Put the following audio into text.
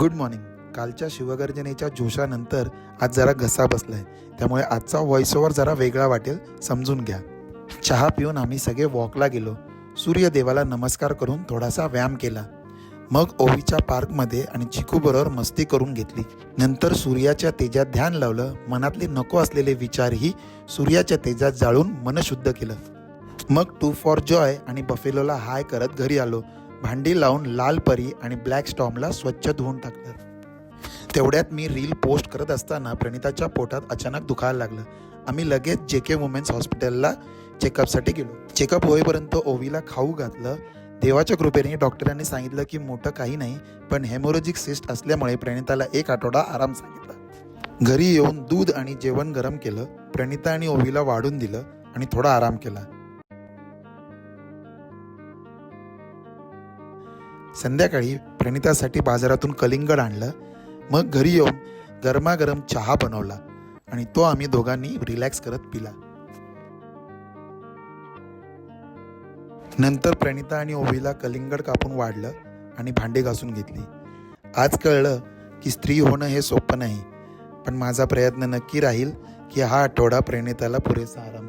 Good morning कालच्या शिवगर्जनेच्या जोशानंतर आज जरा घसा बसलाय. त्यामुळे आजचा व्हॉइस ओव्हर जरा वेगळा वाटेल समजून घ्या. चहा पिऊन आम्ही सगळे वॉकला गेलो. सूर्यदेवाला नमस्कार करून थोडासा व्यायाम केला. मग ओवीच्या पार्कमध्ये आणि चिकूबरोबर मस्ती करून घेतली. नंतर सूर्याच्या तेजात ध्यान लावलं. मनातले नको असलेले विचारही सूर्याच्या तेजात जाळून मन शुद्ध केलं. मग टू फॉर जॉय आणि बफेलोला हाय करत घरी आलो. भांडी लावून लाल परी आणि ब्लॅक स्टॉमला स्वच्छ धुवून टाकलं. तेवढ्यात मी रील पोस्ट करत असताना प्रणिताच्या पोटात अचानक दुखायला लागलं. आम्ही लगेच जे के वुमेन्स हॉस्पिटलला चेकअपसाठी गेलो. चेकअप होईपर्यंत ओवीला खाऊ घातलं. देवाच्या कृपेने डॉक्टरांनी सांगितलं की मोठं काही नाही पण हेमोरोजिक सिस्ट असल्यामुळे प्रणिताला एक आठवडा आराम सांगितला. घरी येऊन दूध आणि जेवण गरम केलं. प्रणिता आणि ओवीला वाढून दिलं आणि थोडा आराम केला. संध्याकाळी प्रणितासाठी बाजारातून कलिंगड आणलं. मग घरी येऊन गरमागरम चहा बनवला आणि तो आम्ही दोघांनी रिलॅक्स करत पिला. नंतर प्रणिता आणि ओवीला कलिंगड कापून वाढलं आणि भांडे घासून घेतली. आज कळलं की स्त्री होणं हे सोपं नाही पण माझा प्रयत्न नक्की राहील की हा आठवडा प्रणिताला पुरेसा आराम